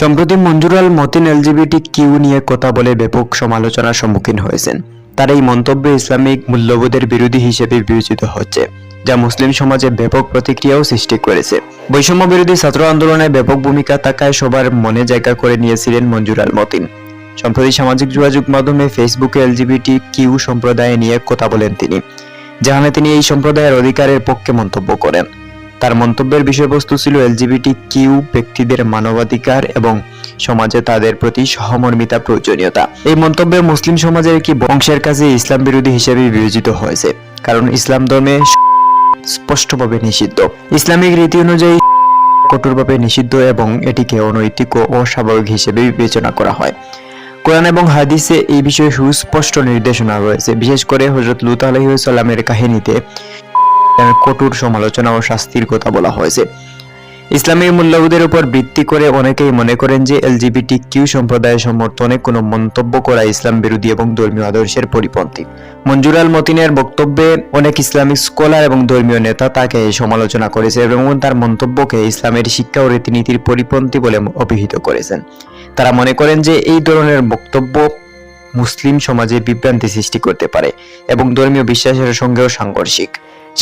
সম্প্রতি মঞ্জুরাল Matin LGBT Q নিয়ে কথা বলে ব্যাপক সমালোচনার সম্মুখীন হয়েছেন। তার এই মন্তব্য ইসলামিক মূল্যবোধের বিরোধী হিসেবে বিবেচিত হচ্ছে, যা মুসলিম সমাজে ব্যাপক প্রতিক্রিয়াও সৃষ্টি করেছে। বৈষম্য বিরোধী ছাত্র আন্দোলনে ব্যাপক ভূমিকা থাকায় সবার মনে জায়গা করে নিয়েছিলেন মঞ্জুরাল মতিন। সম্প্রতি সামাজিক যোগাযোগ মাধ্যমে ফেসবুকে এলজিবিটি কিউ সম্প্রদায় নিয়ে কথা বলেন তিনি, যেখানে তিনি এই সম্প্রদায়ের অধিকারের পক্ষে মন্তব্য করেন। তার মন্তব্যের বিষয়বস্তু ছিল এলজিবিটি কিউ ব্যক্তিদের মানবাধিকার এবং সমাজে তাদের প্রতি সহমর্মিতা প্রয়োজনীয়তা। এই মন্তব্যে মুসলিম সমাজের কি বংশের কাছে ইসলাম বিরোধী হিসেবে বিবেচিত হয়েছে, কারণ ইসলাম ধর্মে স্পষ্টভাবে নিষিদ্ধ। ইসলামিক রীতি অনুযায়ী কঠোরভাবে নিষিদ্ধ এবং এটিকে অনৈতিক ও অস্বাভাবিক হিসেবে বিবেচনা করা হয়। কোরআন এবং হাদিসে এই বিষয়ে সুস্পষ্ট নির্দেশনা রয়েছে। বিশেষ করে হজরত লুত আলহিসাল্লামের কাহিনীতে কঠোর সমালোচনা ও শাস্তির কথা বলা হয়েছে। ইসলামের মূল্যবোধের উপর ভিত্তি করে অনেকেই মনে করেন যে এলজিবিটি কিউ সম্প্রদায়ের সমর্থনে কোনো মন্তব্য করা ইসলাম বিরোধী এবং ধর্মীয় আদর্শের পরিপন্থী। মঞ্জুরাল মতিনের বক্তব্যে অনেক ইসলামিক স্কলার এবং ধর্মীয় নেতা তাকে সমালোচনা করেছে এবং তার মন্তব্যকে ইসলামের শিক্ষা ও রীতিনীতির পরিপন্থী বলে অভিহিত করেছেন। তারা মনে করেন যে এই ধরনের বক্তব্য মুসলিম সমাজে বিভ্রান্তি সৃষ্টি করতে পারে এবং ধর্মীয় বিশ্বাসের সঙ্গেও সাংঘর্ষিক।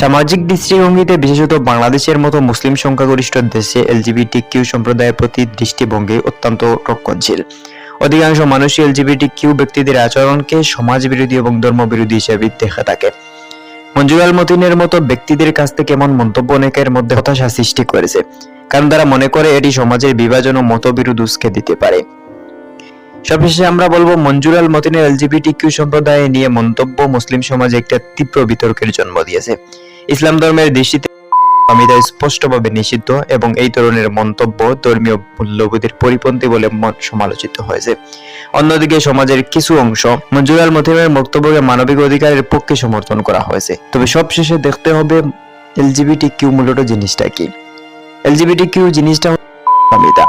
সামাজিক দৃষ্টিভঙ্গিতে বিশেষত বাংলাদেশের মতো মুসলিম সংখ্যাগরিষ্ঠ দেশে এলজিবিটি কিউ সম্প্রদায়ের প্রতি দৃষ্টিভঙ্গি অত্যন্ত রক্ষণশীল। অধিকাংশ মানুষই এলজিবিটি কিউ ব্যক্তিদের আচরণকে সমাজ বিরোধী এবং ধর্ম বিরোধী হিসেবে দেখে থাকে। মঞ্জুরাল মতিনের মতো ব্যক্তিদের কাছ থেকে এমন মন্তব্য অনেকের মধ্যে হতাশা সৃষ্টি করেছে, কারণ তারা মনে করে এটি সমাজের বিভাজন ও মতবিরোধ উস্কে দিতে পারে। সবশেষে আমরা বলব মঞ্জুরাল মতিনের এলজিবিটি কিউ সম্প্রদায় নিয়ে মন্তব্য মুসলিম সমাজে একটা তীব্র বিতর্কের জন্ম দিয়েছে। ইসলাম ধর্মের দৃষ্টিতে আমিদা স্পষ্টভাবে নিষিদ্ধ এবং এই ধরনের মন্তব্য ধর্মীয় মূল্যবোধের পরিপন্থী বলে সমালোচিত হয়েছে। অন্যদিকে সমাজের কিছু অংশ মঞ্জুরাল মতিনের বক্তব্যকে মানবিক অধিকারের পক্ষে সমর্থন করা হয়েছে। তবে সবশেষে দেখতে হবে এলজিবিটি কিউ মূলত জিনিসটা কি? এলজিবিটি কিউ জিনিসটা আমিদা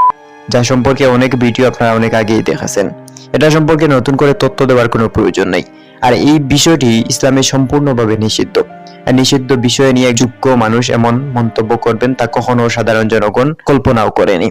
যা সম্পর্কে অনেক ভিডিও আপনারা অনেক আগেই দেখেছেন। এটা সম্পর্কে নতুন করে তথ্য দেওয়ার কোনো প্রয়োজন নেই। আর এই বিষয়টি ইসলামে সম্পূর্ণভাবে নিষিদ্ধ। নিষিদ্ধ বিষয় নিয়ে যোগ্য মানুষ এমন মন্তব্য করবেন তা কখনো সাধারণ জনগণ কল্পনাও করেনি।